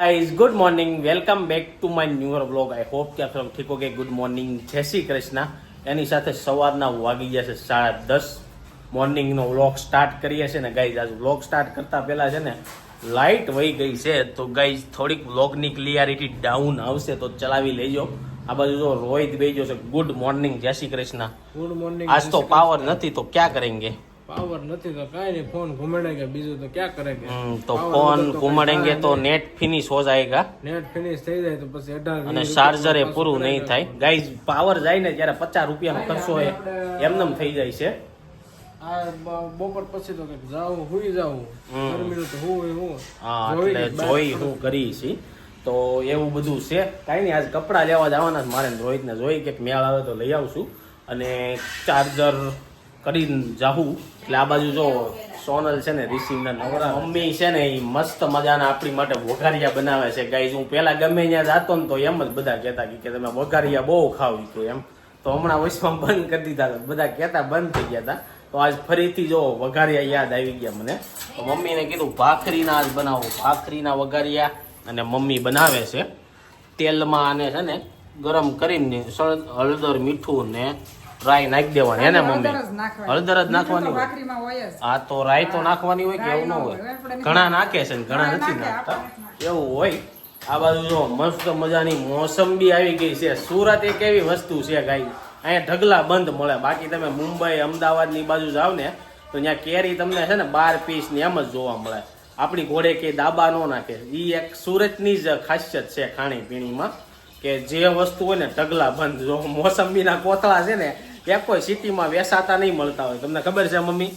guys good morning welcome back to my newer blog I hope કે આપ સૌ ઠીક હો કે ગુડ મોર્નિંગ જય શ્રી કૃષ્ણ એની સાથે સવારના વાગી ગયા છે સાડા દસ મોર્નિંગનો વ્લોગ સ્ટાર્ટ કરીએ છીએ ને ગાઈઝ આજ વ્લોગ સ્ટાર્ટ કરતા પહેલા છે ને લાઇટ વહી ગઈ છે તો ગાઈઝ થોડીક વ્લોગની ક્લિયરિટી ડાઉન આવશે તો ચલાવી લેજો આ બાજુ જો રોહિત બેજો છે ગુડ મોર્નિંગ જય શ્રી કૃષ્ણ ગુડ મોર્નિંગ આજ તો પાવર નથી તો ક્યાં કરેંગે પાવર નથી તો કાઈ નહીં ફોન ઘુમાડેગે બીજું તો ક્યાં કરે તો ફોન ઘુમાડેંગે તો નેટ ફિનિશ હો જાયગા નેટ ફિનિશ થઈ જાય તો પછી અઢાર અને ચાર્જર એ પૂરું નહીં થાય. ગાઈઝ પાવર જાય ને ત્યારે પચાસ રૂપિયાનો ખર્ચો હોય એમનેમ થઈ જાય છે. આ બપોર પછી તો કંઈક જાવું હુઈ જાવું હમ. ગરમીનું તો હું હું. હા એટલે જોઈ હું કરી છી. તો એવું બધું છે. કાંઈ નહીં આજ કપડાં લેવા જવાના મારે ને રોહિતને જોઈ કે મેળ આવે તો લઈ આવશું. અને ચાર્જર કરીને જાઉં એટલે આ બાજુ જો સોનલ છે ને રિસીવના નવરા. મમ્મી છે ને એ મસ્ત મજાના આપણી માટે વઘારિયા બનાવે છે. ગાઈઝ હું પહેલા ગમે ત્યાં જતો ને તો એમ જ બધા કહેતા કે તમે વઘારિયા બહુ ખાવી તો એમ. તો હમણાં વચમાં બંધ કરી દીધા બધા કહેતા બંધ થઈ ગયા હતા. તો આજ ફરીથી જો વઘારિયા યાદ આવી ગયા મને. તો મમ્મીને કીધું, ભાખરીના આજ બનાવો. ભાખરીના વઘારિયા અને મમ્મી બનાવે છે. તેલમાં આને છે ને ગરમ કરીને હળદર, મીઠું ને રાઈ નાખી દેવાની એને મમ્મી? હળદર જ નાખવાની હોય. આ તો રાઈ તો નાખવાની હોય કે એવું ન હોય? ઘણા નાખે છે ને ઘણા નથી નાખતા? એવું હોય? આ બાજુ જો મસ્ત મજાની મોસંબી આવી ગઈ છે. સુરત એક એવી વસ્તુ છે ગાઈ. અહીંયા ઢગલા બંધ મળે. બાકી તમે મુંબઈ અમદાવાદની બાજુ જાવ ને તો ત્યાં કેરી તમને છે ને બાર પીસની એમ જ જોવા મળે. આપણી ઘોડે કે દાબા નો નાખે. એ એક સુરતની જ ખાસિયત છે ખાણી પીણીમાં કે જે વસ્તુ હોય ને ઢગલા બંધ. જો મોસંબીના કોથળા છે ને કોઈ સિટીમાં વેસાતા નહીં મળતા હોય. તમને ખબર છે મમ્મી?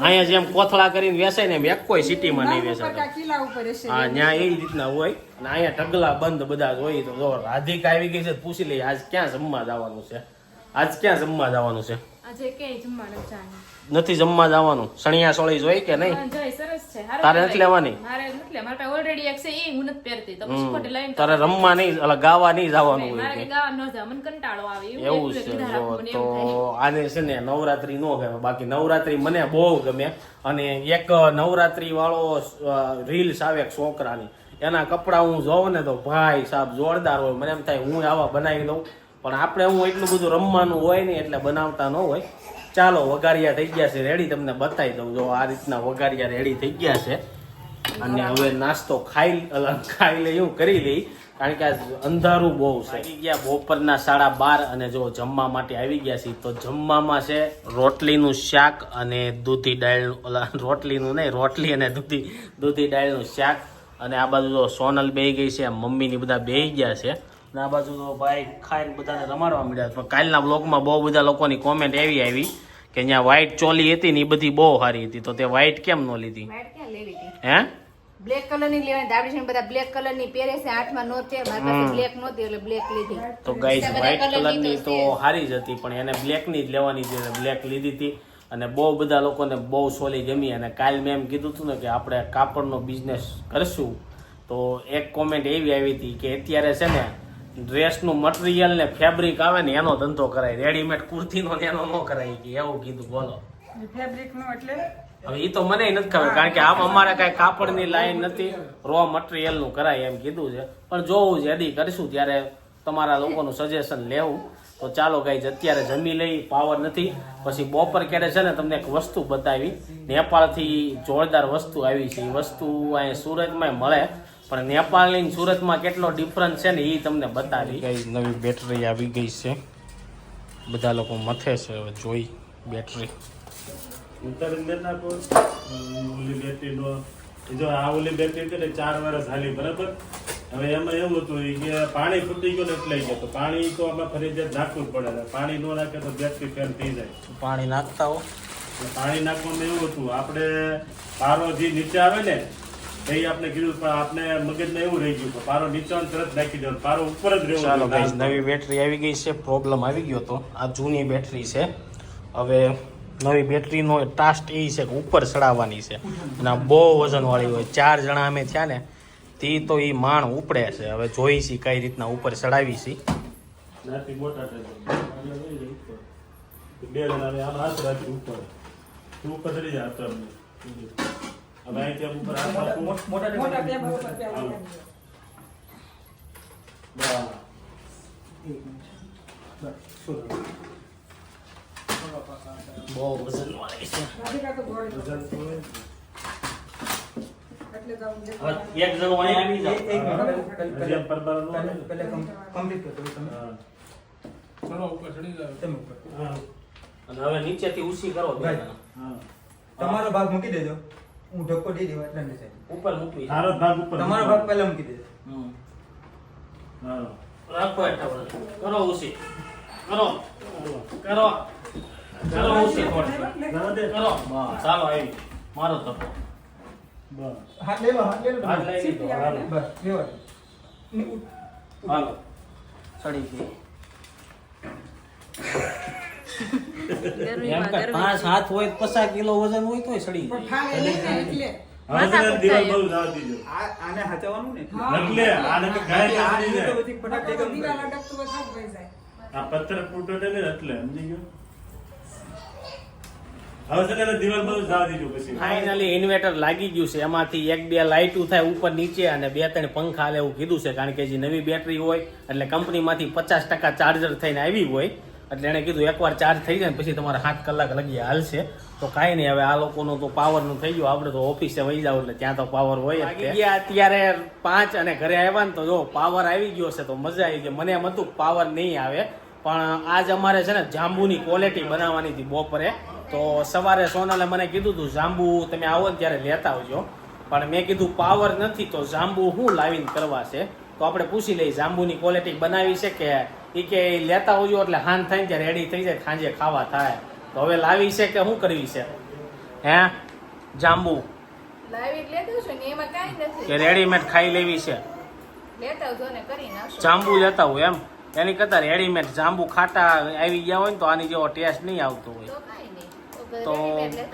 અહીંયા જેમ કોથળા કરીને વેસાય ને એમ એક કોઈ સિટીમાં નહીં હશે. હા ત્યાં એ રીતના હોય. અને અહીંયા ઢગલા બંધ બધા હોય. તો જો રાધિકા આવી ગઈ છે પૂછી લઈએ આજ ક્યાં જમવા જવાનું છે? આજ ક્યાં જમવા જવાનું છે? નથી જમવા જવાનું. સણિયા સોળી જોઈ કે નહીં? જોઈ સરસ છે. તારે નથી લેવાની? મારે નથી લેવાની. મારા પાસે ઓલરેડી એક છે એ હું નથી પહેરતી. તો પછી લઈને તારે રમવા નહીં એટલે ગાવા નહીં જવાનું મારે ગાવા ન જાવ. મને કંટાળો આવે. એવું છે તો આને છે ને નવરાત્રી નો ગમે. બાકી નવરાત્રી મને બહુ ગમે. અને એક નવરાત્રી વાળો રીલ્સ આવે એક છોકરાની. એના કપડા હું જોઉં ને તો ભાઈ સાહેબ જોરદાર હોય. મને એમ થાય હું આવા બનાવી દઉં. પણ આપણે હું એટલું બધું રમવાનું હોય ને એટલે બનાવતા ન હોય. ચાલો, વઘારિયા થઈ ગયા છે રેડી તમને બતાવી દઉં. જો આ રીતના વઘારિયા રેડી થઈ ગયા છે. અને હવે નાસ્તો ખાઈ ખાઈ લઈ એવું કરી લઈ. કારણ કે આ અંધારું બહુ છે. ગયા બપોરના સાડા બાર અને જો જમવા માટે આવી ગયા છીએ, તો જમવામાં છે રોટલીનું શાક અને દૂધી દાળ ઓલા રોટલીનું નહીં, રોટલી અને દૂધી દૂધી દાળનું શાક. અને આ બાજુ જો સોનલ બેહી ગઈ છે, મમ્મીની બધા બેહી ગયા છે. આ બાજુ તો ભાઈ ખાઈને બધાને રમાડવા મળ્યા પણ કાલના બ્લોગમાં બહુ બધા લોકોની કોમેન્ટ એવી આવી કે અહીંયા વ્હાઈટ ચોલી હતી ને એ બધી બહુ સારી હતી. તો તે વ્હાઈટ કેમ ન લીધી? હે? બ્લેક કલરની લેવાની દાબડી છે બધા બ્લેક કલરની પહેરે છે આઠમાં નો છે મારા પાસે બ્લેક નહોતી એટલે બ્લેક લીધી. તો બધા વ્હાઈટની કલરની તો તો સારી જ હતી પણ એને બ્લેકની જ લેવાની હતી એટલે બ્લેક લીધી હતી. અને બહુ બધા લોકોને બહુ સોલી ગમી. અને કાલ મેં એમ કીધું હતું ને કે આપણે કાપડનો બિઝનેસ કરશું. તો એક કોમેન્ટ એવી આવી હતી કે અત્યારે છે ને ડ્રેસનું મટીરિયલ ને ફેબ્રિક આવે ને એનો ધંધો કરાય. રેડીમેડ કુર્તીનો ને એનો ન કરાય કે એવું કીધું બોલો. ફેબ્રિકનું એટલે હવે એ તો મને નથી ખબર કારણ કે આમ અમારે કાંઈ કાપડની લાઈન નથી રો મટીરિયલનું કરાય એમ કીધું છે. પણ જોવું છે એડી કરીશું ત્યારે તમારા લોકોનું સજેશન લેવું. તો ચાલો ગાઈઝ અત્યારે જમી લઈ પાવર નથી. પછી બપોર ક્યારે છે ને તમને એક વસ્તુ બતાવી. નેપાળથી જોરદાર વસ્તુ આવી છે. એ વસ્તુ અહીં સુરતમાં મળે. પણ નેપાળની ને સુરતમાં કેટલો ડિફરન્સ છે ને એ તમને બતાવી. ગઈ નવી બેટરી આવી ગઈ છે. બધા લોકો મથે છે હવે જોઈ બેટરી જો આ ઓલી બેટરી હતી ને ચાર વર્ષ હાલી બરાબર? હવે એમાં એવું હતું કે પાણી ફૂટી ગયું ને એટલે ગયો. તો પાણી તો આપણે ફરજિયાત નાખવું જ પડે. પાણી ન નાખે તો બેટરી ફેલ થઈ જાય. પાણી નાખતા હો. પાણી નાખવામાં એવું હતું. આપણે પારો જે નીચે આવે ને એ આપણે કીધું પણ આપણે મગજમાં એવું રહી ગયું પારો નીચો તરત નાખી દો પારો ઉપર જ રહેવો ચાલો ભાઈ નવી બેટરી આવી ગઈ છે પ્રોબ્લેમ આવી ગયો તો. આ જૂની બેટરી છે. હવે નવી બેટરીનો ટાસ્ટ એ છે કે ઉપર ચડાવવાની છે. અને આ બહુ વજનવાળી હોય ચાર જણા અમે થયા ને તે તો એ માણ ઉપડે છે. હવે જોઈ છી કઈ રીતના ઉપર ચડાવી છી. બે જણા ઉપર. ઉપર ચડી જાય. હવે આમ ઉપર હાથ રાખવું. મોટા ટેબલ ઉપર. લગાવી બસ. બહુ વજન વાળી છે એક જણો અહીંયા આવી જાવ. ઉપર ચડી જાવ હા. અને હવે નીચેથી ઊંચી કરો. તમારો ભાગ મૂકી દેજો હું ઢક્કો દઈ દેવા એટલે નહીં થાય. ઉપર મૂકવી. તારો ભાગ ઉપર તમારો ભાગ પહેલા મૂકી દેજો. હમ. હા. રાખો એટલે. કરો ઉસી. કરો. કરો. કરો ઉસી. કરો. બસ. ચાલો આવી મારો તપો બસ. હાથ લેવા હાથ લઈ લો હાથ લઈ લીધો બસ લેવા હાલો. ચડી ગઈ. પાંચ હાથ હોય પચાસ કિલો વજન હોય તોય સડી પણ જાય. ઠાલે નહીં ને એટલે હવે છે ને દિવાલ બહુ જવા દીજો. આ આને હાચવવાનું ને? નકલે, આને તો ઘાય આ કાઢી એ તો જાય. બધી ફટાક નકર તો એકમ દીવાલ થાય. અડકતું હોય તો જ વહી જાય. આ પથ્થર ફૂટો છે ને એટલે સમજી ગયો? હવે છે ને એને દિવાલ બહુ જવા દીજો પછી. ફાઇનલી ઇન્વર્ટર લાગી ગયું છે. એમાંથી એક બે લાઇટું થાય ઉપર નીચે અને બે ત્રણ પંખા હાલે એવું કીધું છે. કારણ કે જે નવી બેટરી હોય એટલે કંપનીમાંથી પચાસ ટકા ચાર્જર થઈને આવી હોય એટલે એણે કીધું, એકવાર ચાર્જ થઈ જાય ને પછી તમારે સાત કલાક લગી હાલશે. તો કાંઈ નહીં, હવે આ લોકોનું તો પાવરનું થઈ ગયું. આપણે તો ઓફિસે વહી જાવ એટલે ત્યાં તો પાવર હોય ગયા અત્યારે પાંચ અને ઘરે આવ્યા ને તો જો પાવર આવી ગયો છે તો મજા આવી ગઈ. મને એમ હતું પાવર નહીં આવે. પણ આજ અમારે છે ને જાંબુની ક્વોલિટી બનાવવાની હતી બપોરે. તો સવારે સોનાલે મને કીધું હતું જાંબુ તમે આવો ને ત્યારે લેતા આવજો. પણ મેં કીધું પાવર નથી તો જાંબુ શું લાવીને કરવા છે? તો આપણે પૂછી લઈએ, જાંબુની ક્વોલિટી બનાવી છે કે એ કે લેતા આવજો એટલે હાન થાય ત્યારે રેડી થઈ જાય ખાંજે ખાવા થાય. તો હવે લાવી છે કે શું કરવી છે? હે? જાંબુ. કે રેડીમેડ ખાઈ લેવી છે? જાંબુ લેતા હોય એમ? એની કરતા રેડીમેડ જાંબુ ખાટા આવી ગયા હોય ને તો આની જેવો ટેસ્ટ નહીં આવતો હોય. તો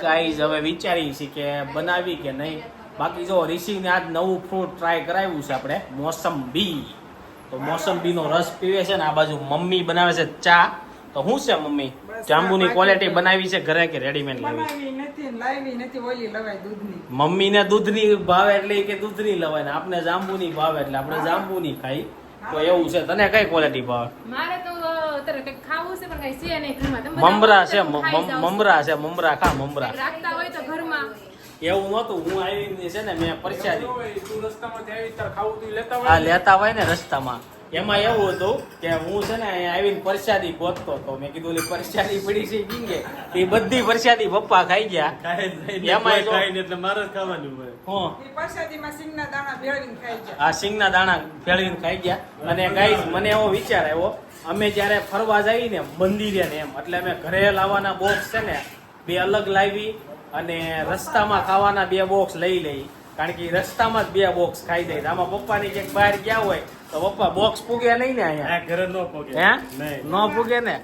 ગાઈઝ હવે વિચારી છે કે બનાવી કે નહીં? બાકી જો ઋષિને આજ નવું ફ્રૂટ ટ્રાય કરાવ્યું છે આપણે મોસંબી. તો મોસંબીનો રસ પીવે છે ને આ બાજુ મમ્મી બનાવે છે ચા. તો શું છે મમ્મી? જાંબુની ક્વોલિટી બનાવી છે ઘરે કે રેડીમેડ લાવી? બનાવી ને લાવી નથી ઓલી લવાય દૂધની. મમ્મીને દૂધની ભાવે એટલે કે દૂધની લવાય ને આપણે જાંબુની ભાવે એટલે આપણે જાંબુની ખાઈ. તો એવું છે. તને કઈ ક્વોલિટી ભાવે? મારે તો અત્યારે કંઈક ખાવું છે પણ કઈ છે નહીં ઘરમાં. તમે બધા મમરા છો. મમરા છે મમરા ખા મમરા. રાખતા હોય તો ઘરમાં. એવું નહોતું. હું આવી છે ને મેં પરસાદી તું રસ્તામાંથી આવી તાર ખાવું તું લેતા આ લેતા હોય ને રસ્તામાં. એમાં એવું હતું કે હું છે ને અહીંયા આવીને પરસાદી ગોતતો હતો. મેં કીધું ઓલી પરસાદી પડી છે ઈ એ બધી પરસાદી પપ્પા ખાઈ ગયા. એમાં જ નહીં ને, એમાંય કોઈ જો- ખાય નહીં એટલે મારે જ ખાવાનું હોય. હું પરસાદીમાં સિંગના દાણા ભેળવીને ખાઈ ગયા. આ સિંગના દાણા ભેળવીને ખાઈ ગયા. અને ગાઈઝ મને એવો વિચાર આવ્યો. અમે જ્યારે ફરવા જઈએ ને મંદિરે ને એમ એટલે અમે ઘરે લાવવાના બોક્સ છે ને બે અલગ લાવી અને રસ્તામાં ખાવાના બે બોક્સ લઈ લઈ. કારણ કે રસ્તામાં જ બે બોક્સ ખાઈ દઈ આમાં પપ્પાની ક્યાંક બહાર ગયા હોય તો પપ્પા બોક્સ પૂગે નહીં ને અહીંયા? ઘરે ન પૂગે. હે? ન પૂગે ને?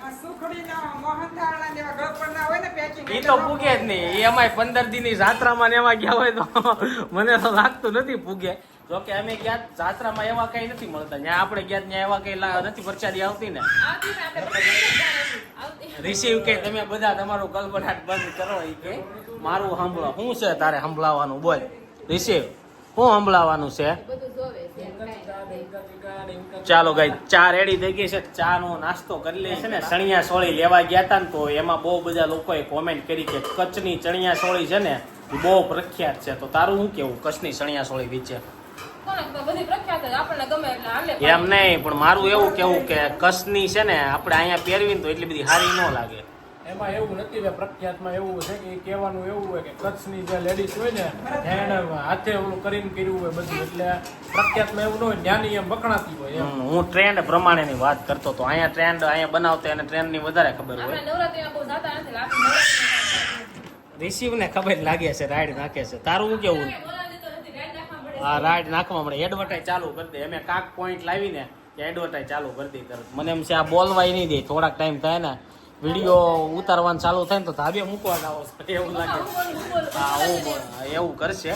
એ તો પૂગે જ નહીં. એ અમાય પંદર દિનની જાત્રામાં ને એમાં ગયા હોય તો મને તો લાગતું નથી પૂગે. જો કે અમે ગયા જાત્રામાં એવા કઈ નથી મળતા. ત્યાં આપણે ગયા ત્યાં એવા કઈ નથી પ્રચારી આવતી ને. રિસીવ કે તમે બધા તમારું ગલબડાટ બંધ કરો એ કે, મારું સાંભળો શું છે તારે સંભળાવવાનું બોલ. રિસીવ શું સંભળાવવાનું છે. ચાલો ગાઈ ચા રેડી થઈ ગઈ છે. ચા નો નાસ્તો કરી લે છે ને. ચણિયા સોળી લેવા ગયા હતા ને તો એમાં બહુ બધા લોકોએ કોમેન્ટ કરી કે કચ્છની ચણિયા સોળી છે ને બહુ પ્રખ્યાત છે. તો તારું શું કેવું? કચ્છની ચણિયા સોળી વિશે? એમ નહીં પણ મારું એવું કેવું કે કચ્છની છે ને આપણે અહીંયા પહેરવી તો એટલી બધી સારી ન લાગે. એમાં એવું નથી કે પ્રખ્યાતમાં એવું છે કે એ કહેવાનું એવું હોય કે કચ્છની જે લેડીઝ હોય ને એને હાથે ઓલું કરીને કર્યું હોય બધું. એટલે પ્રખ્યાતમાં એવું ન હોય જ્ઞાની એમ વખણાતી હોય એમ. હું ટ્રેન્ડ પ્રમાણેની વાત કરતો તો અહીંયા ટ્રેન્ડ અહીંયા બનાવતો એને ટ્રેન્ડની વધારે ખબર હોય. આપણે નવરાત્રીમાં બહુ જાતા નથી એટલે આપણે નવરાત્રીમાં રિસીવ ને ખબર લાગે છે રાઈડ નાખે છે. તારું શું કેવું બોલાવી તો નથી રાઈડ નાખવા પડે આ રાઈડ નાખવા મળે. એડવર્ટાઈઝ ચાલુ કરી દે. અમે કાક પોઈન્ટ લાવીને કે એડવર્ટાઈઝ ચાલુ કરી દે તરત. મને એમ છે આ બોલવાય નહીં દે. થોડાક ટાઈમ થાય ને વીડિયો ઉતારવાનું ચાલુ થાય ને તો ધાબે મૂકવા આવો એવું લાગે. હું હું. હા હું એવું કરશે.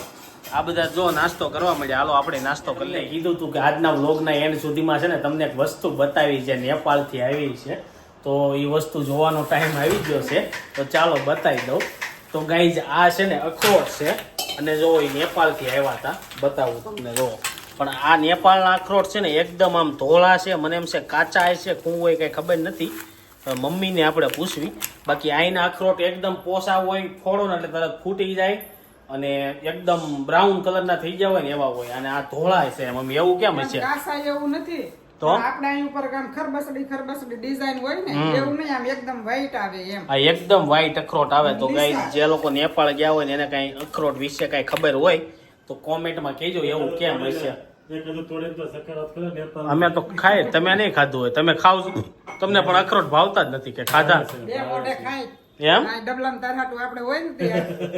આ બધા જો નાસ્તો કરવા મળ્યા. હાલો આપણે નાસ્તો કરી લઈએ. કીધું તું કે આજના વ્લોગના એન્ડ સુધીમાં છે ને તમને એક વસ્તુ બતાવી છે. નેપાળથી આવી છે. તો એ વસ્તુ જોવાનો ટાઈમ આવી ગયો છે. તો ચાલો બતાવી દઉં. તો ગાઈઝ આ છે ને અખરોટ છે. અને જો એ નેપાળથી આવ્યા હતા, બતાવું તમને, જો. પણ આ નેપાળના અખરોટ છે ને એકદમ આમ ધોળા છે, મને એમ છે કાચા છે કું હોય કંઈ ખબર નથી. મમ્મીને આપણે પૂછવી. બાકી અહીંના અખરોટ એકદમ પોસા હોય, ફોડો ને એટલે તરત ફૂટી જાય અને એકદમ બ્રાઉન કલરના થઈ હોય ને એવા હોય. અને આ ધોળા છે, મમ્મી, એવું કેમ છે એવું નથી. તો? પણ આપણે અહીં ઉપર કામ ખરબસડી ખરબસડી ડિઝાઇન હોય ને એવું નહીં આમ એકદમ વ્હાઈટ આવે એમ. આ એકદમ વ્હાઈટ અખરોટ આવે તો ગાઈ જે લોકો નેપાળ ગયા હોય ને એને કઈ અખરોટ વિશે કઈ ખબર હોય તો કોમેન્ટમાં કહેજો એવું કેમ હશે. અમે તો ખાય તમે નહીં ખાધું હોય તમે ખાવ તમને પણ અખરોટ ભાવતા જ નથી કે ખાધા. એમ? ડબલામાં તરહાટું આપણે હોય ને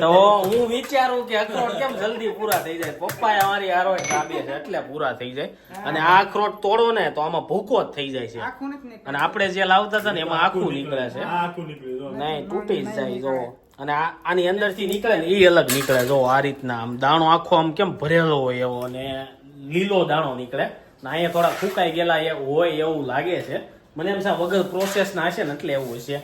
તો હું વિચારું કે અખરોટ કેમ જલ્દી પૂરા થઈ જાય? પપ્પા અમારી હારોય કાબે છે એટલે પૂરા થઈ જાય. અને આ અખરોટ તોડો ને તો આમાં ભૂકો જ થઈ જાય છે. આખું નથી નીકળતું. અને આપણે જે લાવતા હતા ને એમાં આખું નીકળે છે. આ આખું નીકળી જો. નહીં તૂટી જ જાય જો. અને આ આની અંદરથી નીકળે ને એ અલગ નીકળે જો આ રીતના આમ દાણો આખો આમ કેમ ભરેલો હોય એવો અને લીલો દાણો નીકળે. ને અહીંયા થોડા ફૂંકાઈ ગયેલા એ હોય એવું લાગે છે. મને એમ છે વગર પ્રોસેસ ના હશે ને એટલે એવું હશે.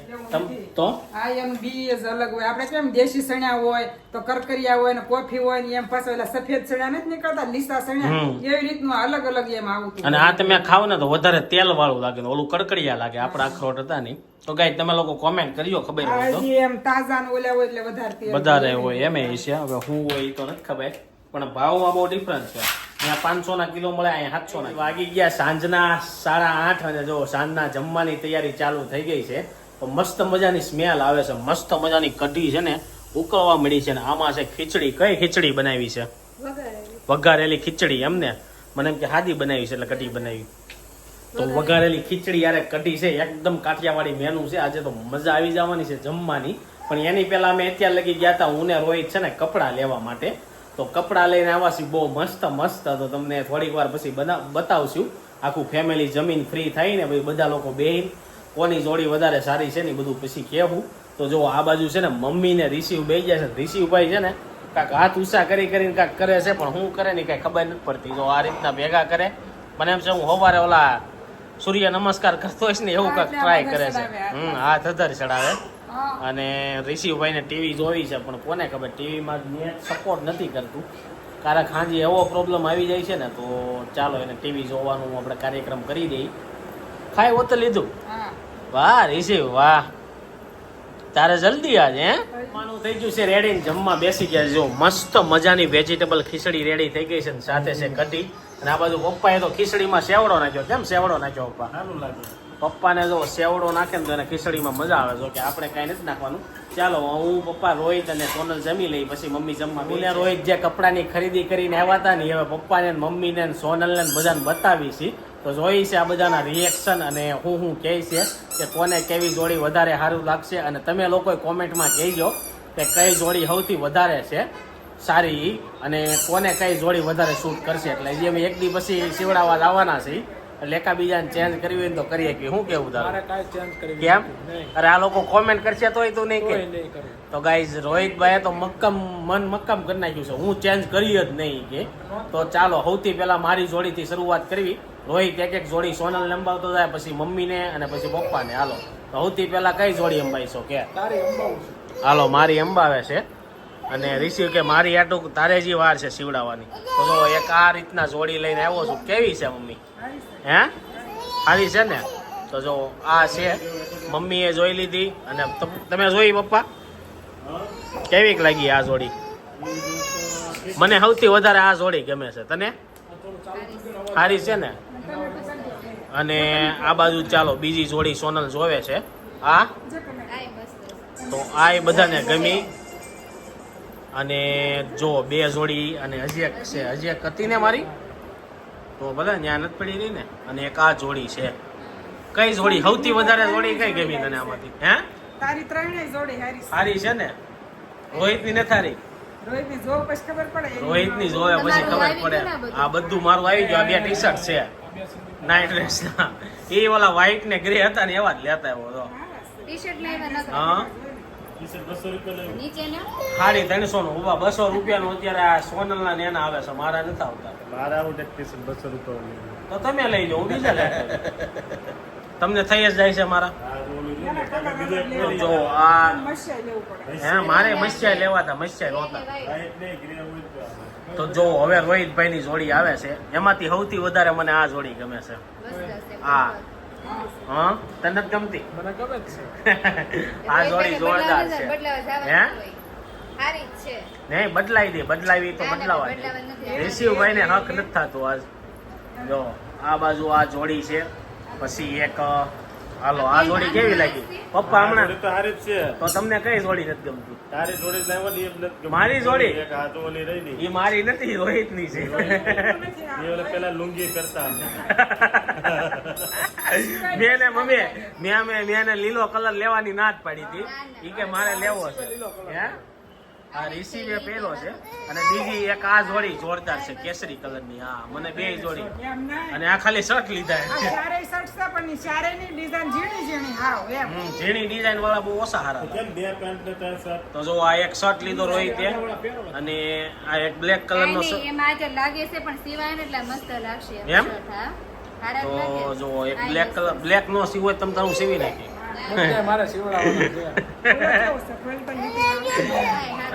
તો? આ એમ બી જ અલગ હોય. આપણે કેમ દેશી સણ્યા હોય તો કરકરિયા હોય ને કોફી હોય ને એમ પાછા ઓલા સફેદ સણ્યા નથી નીકળતા લીસા સણ્યા એવી રીતનું અલગ અલગ એમ આવતું અને આ તમે ખાવ ને તો વધારે તેલ વાળું લાગે ને ઓલું કરકરિયા લાગે. આપણા અખરોટ હતા નહીં તો ગાઈ તમે લોકો કોમેન્ટ કરજો ખબર હોય તો. એમ તાજા ને ઓલા હોય એટલે વધારે વધારે હોય એમ છે. હવે હું હોય એ તો નથી ખબર. પણ ભાવમાં બહુ ડિફરન્સ છે. ત્યાં પાંચસો ના કિલો મળે અહીંયા સાતસો ના વાગી ગયા સાંજના સાડા આઠ અને જો સાંજના જમવાની તૈયારી ચાલુ થઈ ગઈ છે તો મસ્ત મજાની સ્મેલ આવે છે મસ્ત મજાની કઢી છે ને ઉકળવા મળી છે ને. આમાં છે ખીચડી. કઈ ખીચડી બનાવી છે? વઘારેલી ખીચડી એમને મને એમ કે હાદી બનાવી છે એટલે કઢી બનાવી. તો વઘારેલી. ખીચડી યારે કઢી છે એકદમ કાઠિયાવાડી મેનુ છે. આજે તો મજા આવી જવાની છે જમવાની. પણ એની પહેલા અમે અત્યારે લગી ગયા હતા હું ને રોહિત છે ને કપડાં લેવા માટે. તો કપડાં લઈને છીએ બહુ મસ્ત મસ્ત તો તમને થોડીક વાર પછી બતાવશું. આખું ફેમિલી જમીન ફ્રી થઈને પછી બધા લોકો બેહીને કોની જોડી વધારે સારી છે ને બધું પછી કહેવું. તો જો આ બાજુ છે ને મમ્મીને રિસીવ બે ગયા છે. રિસીવભાઈ છે ને કાંક હાથ ઉષા કરી કરીને કાંક કરે છે પણ હું કરે ને કાંઈ ખબર નથી પડતી. જો આ રીતના ભેગા કરે મને એમ છે હું સવારે ઓલા સૂર્ય નમસ્કાર કરતો હોઈશ ને એવું કાંઈક ટ્રાય કરે છે. હમ હાથ અધર ચડાવે. અને ઋષિભાઈને ટીવી જોવી છે પણ કોને ખબર? ટીવીમાં નેટ સપોર્ટ નથી કરતું. કારણ ખાંજી એવો પ્રોબ્લેમ આવી જાય છે ને તો ચાલો એને ટીવી જોવાનું આપણે કાર્યક્રમ કરી દઈએ. ખાઈ હોત લીધું? વાહ ઋષિ વાહ. તારે જલ્દી આજે હે? જમવાનું થઈ ગયું છે રેડી જમવા બેસી ગયા જો મસ્ત મજાની વેજીટેબલ ખીચડી રેડી થઈ ગઈ છે ને સાથે છે કઢી. અને આ બાજુ પપ્પાએ તો ખીચડીમાં સેવડો નાખ્યો. કેમ સેવડો નાખ્યો પપ્પા? સારું લાગે. પપ્પાને જો સેવડો નાખે ને તો એને ખીચડીમાં મજા આવે. જો કે આપણે કાંઈ નથી નાખવાનું. ચાલો હું પપ્પા રોહિત અને સોનલ જમી લઈ પછી મમ્મી જમવા બોલે રોહિત જે કપડાની ખરીદી કરીને આવ્યા હતા ને હવે પપ્પાને મમ્મીને સોનલને બધાને બતાવી છે. તો જોઈ છે આ બધાના રિએક્શન અને હું હું કહે છે કે કોને કેવી જોડી વધારે સારું લાગશે. અને તમે લોકોએ કોમેન્ટમાં કહેજો કે કઈ જોડી સૌથી વધારે છે. સારી અને કોને કઈ જોડી વધારે શૂટ કરશે એટલે હજી અમે એક દી પછી શિવડાવા લાવવાના છે એટલે એકાબીજાને ચેન્જ કરવી હોય તો કરીએ કે શું કેવું તારું? કરી કેમ? અરે આ લોકો કોમેન્ટ કરશે તોય તું નહીં કે. તો ગાઈઝ રોહિતભાઈએ તો મક્કમ મન મક્કમ કરી નાખ્યું છે. હું ચેન્જ કરી જ નહીં કે. તો ચાલો સૌથી પહેલા મારી જોડીથી શરૂઆત કરવી. રોહિત એક એક જોડી સોનલ લંબાવતો જાય પછી મમ્મીને અને પછી પપ્પાને. હાલો. તો સૌથી પહેલા કઈ જોડી અંબાઈશો કે? હાલો મારી અંબાવે છે. અને રિસીવ કે મારી આટું તારે જે વાર છે સીવડાવવાની. તો જો એક આ રીતના જોડી લઈને આવ્યો છું. કેવી છે મમ્મી? હે? સારી છે ને? તો જો, આ છે. મમ્મીએ જોઈ લીધી અને તમે જોઈ પપ્પા? કેવીક લાગી આ જોડી? મને સૌથી વધારે આ જોડી ગમે છે. તને? સારી છે ને? અને આ બાજુ ચાલો, બીજી જોડી સોનલ જોવે છે. આ તો આ બધાને ગમી. અને જો બે જોડી અને હજી એક છે હજી એક હતી ને મારી? તો બધા ત્યાં નથી પડી રહી ને? અને એક આ જોડી છે. કઈ જોડી? સૌથી વધારે જોડી કઈ ગમી તને આમાંથી? હે? તારી ત્રણેય જોડી હારી સારી છે ને? રોહિતની ને રોહિત રોહિતની જોવ પછી ખબર પડે રોહિતની જોવે. પછી ખબર પડે. આ બધું? મારું આવી ગયું આ બે ટી શર્ટ છે નાઇટ ડ્રેસ એ ઓલા વ્હાઈટ ને ગ્રે હતા ને એવા જ લેતા આવ્યો તો ટી શર્ટ લેવા નતો હા? સાડી ત્રણસો નું. ઊભા બસો રૂપિયાનું અત્યારે આ સોનલ ના નેના આવે છે. મારા નથી આવતા. મારે આવું એક બસો રૂપિયા તો તમે લઈ બીજા લેતા તમને થઈ જ જાય છે મારા. જો આ મસ્યા હે મારે મસ્યાઈ લેવા હતા મસ્યાઈ નહોતા. તો જો હવે રોહિતભાઈ ની જોડી આવે છે. એમાંથી સૌથી વધારે મને આ જોડી ગમે છે. હા. હા? તને નથી ગમતી. મને ગમે છે. આ જોડી જોરદાર છે. હે? સારી છે. નહીં બદલાઈ દે બદલાવી તો બદલાવા બદલાવા દે નથી. ઋષિભાઈ ને હક નથી થતું આજ. જો આ બાજુ આ જોડી છે. પછી એક હાલો આ જોડી કેવી લાગી? પપ્પા હમણાં? તો હારી જ છે. તો તમને કઈ જોડી નથી ગમતી? તારી જોડી ને એમ નથી. મારી જોડી? એક આ તો ઓલી રહી ની એ મારી નથી રોહિતની છે એ ઓલે પેલા લુંગી કરતા મેં ને મમ્મી મેં મેં મેં એને લીલો કલર લેવાની ના જ પાડી હતી. ઈ કે મારે લેવો છે. હે? આ રિસીવે પહેરો છે. અને બીજી એક આ જોડી જોરદાર છે કેસરી કલરની હા મને બે જોડી. અને આ ખાલી શર્ટ લીધા છે. ચારે શર્ટ છે પણ ઈ ચારેયની ડિઝાઇન ઝીણી ઝીણી હાવ એમ. ઝીણી ડિઝાઇન વાળા બહુ ઓછા હારા કેમ બે પેન્ટ ને ત્રણ શર્ટ તો જો આ એક શર્ટ લીધો રોહિતે અને આ એક બ્લેક કલર નો શર્ટ એમાં આજે લાગે છે પણ સિવાય ને એટલે મસ્ત લાગશે એમ? તો. જો એક બ્લેક કલર બ્લેક નો સીવો તમ તારું સીવી નાખી. મારે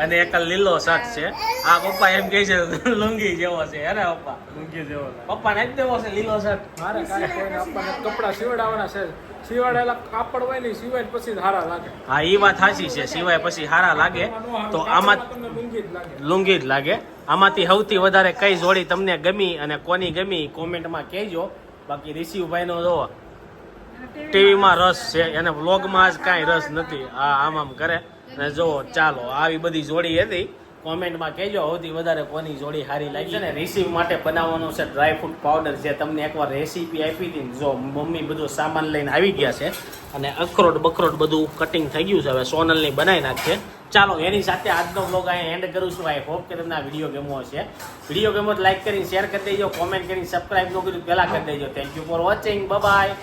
અને એક લીલો શર્ટ છે. આ પપ્પા એમ કહે છે લુંગી જેવો છે. અરે પપ્પા? લુંગી જેવો પપ્પા ને જ દેવો છે લીલો શર્ટ મારે કાંઈ કોઈને આપવાના કપડા સીવડાવવાના છે. સીવડાયેલા કાપડ હોય ને સીવાય પછી સારા લાગે. હા એ વાત સાચી છે. સિવાય પછી સારા લાગે. તો આમાં લુંગી જ લાગે. લુંગી જ લાગે. આમાંથી સૌથી વધારે કઈ જોડી તમને ગમી અને કોની ગમી કોમેન્ટમાં કહેજો. બાકી રિશિવભાઈ નો જો ટીવીમાં રસ છે, એને વ્લોગમાં જ કાંઈ રસ નથી. આ આમ આમ કરે. અને જો, ચાલો, આવી બધી જોડી હતી. કોમેન્ટમાં કહેજો, સૌથી વધારે કોની જોડી સારી લાગી છે ને? રિસીવ માટે બનાવવાનો છે ડ્રાય ફ્રૂટ પાવડર જે તમને એકવાર રેસીપી આપી હતી જો મમ્મી બધો સામાન લઈને આવી ગયા છે અને અખરોટ બખરોટ બધું કટિંગ થઈ ગયું છે. હવે સોનલની બનાવી નાખશે. ચાલો, એની સાથે આજનો બ્લોગ અહીંયા એન્ડ કરું છું. આઈ હોપ કે તમને આ વીડિયો ગમો હશે. વીડિયો ગમો તો લાઈક કરીને શેર કરી દેજો કોમેન્ટ કરીને સબસ્ક્રાઈબ ન કર્યું પહેલાં કરી દેજો. Thank you for watching bye